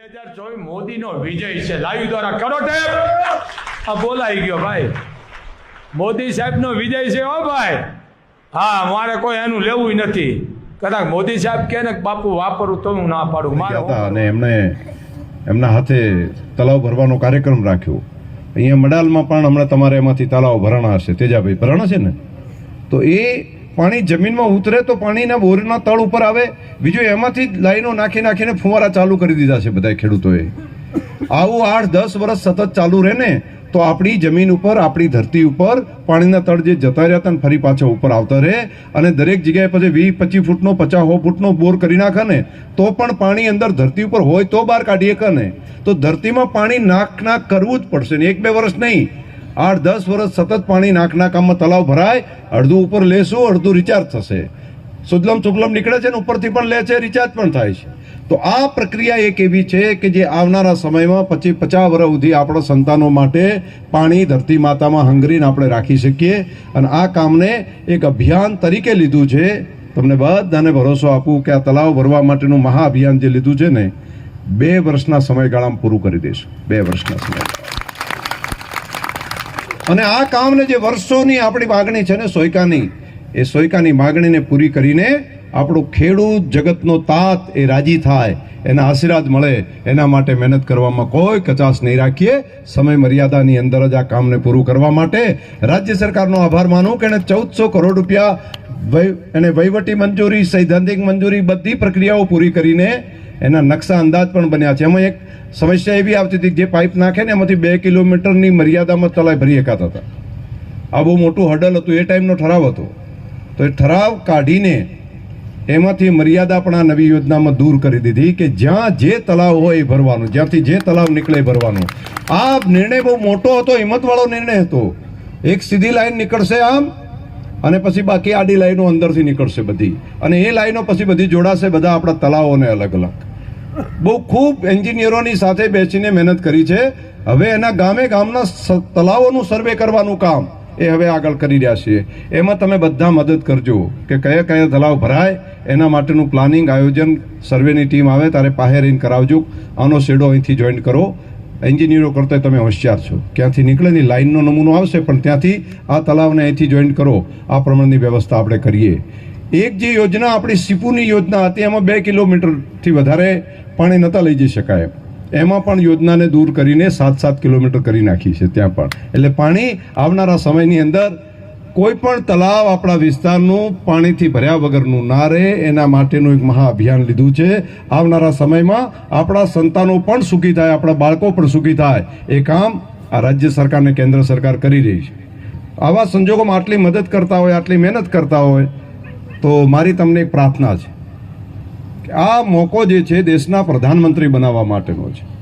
હજાર ચોવીસ મોદીનો વિજય છે. લાઈવ દ્વારા કરો ટેપ. આ બોલાઈ ગયો ભાઈ. મોદી સાહેબનો વિજય છે હો ભાઈ. હા મારે કોઈ એનું લેવું નથી. કદાચ મોદી સાહેબ કે ને બાપુ વાપરું તો હું ના પાડું. મારે અને એમણે એમના હાથે તલાવ ભરવાનો કાર્યક્રમ રાખ્યો. અહીંયા મડાલમાં પણ હમણાં તમારે એમાંથી તલાવ ભરાણા હશે. તેજાભાઈ ભરાણા છે ને? તો એ પાણી જમીનમાં ઉતરે તો પાણીના બોરના તળ ઉપર આવે. બીજું એમાંથી લાઈનો નાખી નાખીને ફુવારા ચાલુ કરી દીધા છે બધા ખેડૂતોએ. આવું આઠ, દસ વર્ષ સતત ચાલુ રહે ને તો આપણી જમીન ઉપર, આપણી ધરતી ઉપર પાણીના તળ જે જતા રહ્યા હતા ને ફરી પાછા ઉપર આવતા રહે અને દરેક જગ્યાએ પછી વીસ, પચીસ ફૂટનો, પચાસ ફૂટનો બોર કરી નાખે ને તો પણ પાણી અંદર ધરતી ઉપર હોય તો બહાર કાઢીએ કે ને તો ધરતીમાં પાણી નાક નાક કરવું જ પડશે ને એક બે વર્ષ નહીં. આઠ દસ વર્ષ સતત પાણી નાખના કામમાં તલાવ ભરાય, અડધું ઉપર લેશું, અડધું રિચાર્જ થશે. સુજલમ સુફલમ નીકળે છે ને ઉપરથી પણ લે છે રિચાર્જ પણ થાય છે. તો આ પ્રક્રિયા એક એવી છે કે જે આવનારા સમયમાં પચીસ પચાસ વર્ષ સુધી આપણા સંતાનો માટે પાણી ધરતી માતામાં હંગરીને આપણે રાખી શકીએ અને આ કામને એક અભિયાન તરીકે લીધું છે. તમને બધાને ભરોસો આપું કે આ તલાવ ભરવા માટેનું મહાઅભિયાન જે લીધું છે ને, બે વર્ષના સમયગાળામાં પૂરું કરી દઈશું. બે વર્ષના સમયગાળા અને આ કામને જે વર્ષોની આપણી માગણી છે ને સોયકાની, એ સોયકાની માગણીને પૂરી કરીને આપણું ખેડૂત જગતનો તાત એ રાજી થાય, એના આશીર્વાદ મળે, એના માટે મહેનત કરવામાં કોઈ કચાશ નહીં રાખીએ. સમય મર્યાદાની અંદર જ આ કામને પૂરું કરવા માટે રાજ્ય સરકારનો આભાર માનું કે એણે ચૌદસો કરોડ રૂપિયા એને વહીવટી મંજૂરી, સૈદ્ધાંતિક મંજૂરી બધી પ્રક્રિયાઓ પૂરી કરીને એના નકશા અંદાજ પણ બન્યા છે. એમાં એક સમસ્યા એવી આવતી હતી જે પાઇપ નાખે ને એમાંથી બે કિલોમીટરની મર્યાદામાં તલાઈ ભરી એકાતા હતા. આ બહુ મોટું હડલ હતું, એ ટાઈમનો ઠરાવ હતો. તો એ ઠરાવ કાઢીને એમાંથી મર્યાદા પણ આ નવી યોજનામાં દૂર કરી દીધી કે જ્યાં જે તલાવ હોય એ ભરવાનું, જ્યાંથી જે તલાવ નીકળે ભરવાનું. આ નિર્ણય બહુ મોટો હતો, હિંમતવાળો નિર્ણય હતો. એક સીધી લાઈન નીકળશે આમ અને પછી બાકી આડી લાઈનો અંદરથી નીકળશે બધી. અને એ લાઈનો પછી બધી જોડાશે બધા આપણા તલાવોને અલગ અલગ બહુ ખૂબ એન્જિનિયરોની સાથે બેસીને મહેનત કરી છે. હવે એના ગામે ગામના તલાવોનું સર્વે કરવાનું કામ એ હવે આગળ કરી રહ્યા છીએ. એમાં તમે બધા મદદ કરજો કે કયા કયા તલાવ ભરાય, એના માટેનું પ્લાનિંગ, આયોજન, સર્વેની ટીમ આવે તારે પાસે રહીને કરાવજો. આનો શેડો અહીંથી જોઈન કરો. એન્જિનિયરો કરતા તમે હોશિયાર છો. ક્યાંથી નીકળે ની લાઇનનો નમૂનો આવશે, પણ ત્યાંથી આ તલાવને અહીંથી જોઈન કરો. આ પ્રમાણની વ્યવસ્થા આપણે કરીએ. એક જે યોજના આપણી સીપુની યોજના હતી, એમાં બે કિલોમીટરથી વધારે પાણી નહોતા લઈ જઈ શકાય. એમાં પણ યોજનાને દૂર કરીને સાત સાત કિલોમીટર કરી નાખી છે ત્યાં પણ. એટલે પાણી આવનારા સમયની અંદર કોઈ પણ તલાવ આપણા વિસ્તારનું પાણીથી ભર્યા વગરનું ના રહે, એના માટેનું એક મહા અભિયાન લીધું છે. આવનારા સમયમાં આપણા સંતાનો પણ સુખી થાય, આપણા બાળકો પણ સુખી થાય. એ કામ આ રાજ્ય સરકાર અને કેન્દ્ર સરકાર કરી રહી છે. આવા સંજોગોમાં આટલી મદદ કરતા હોય, આટલી મહેનત કરતા હોય તો મારી તમને એક પ્રાર્થના છે કે આ મોકો જે છે દેશના પ્રધાનમંત્રી બનાવવા માટેનો છે.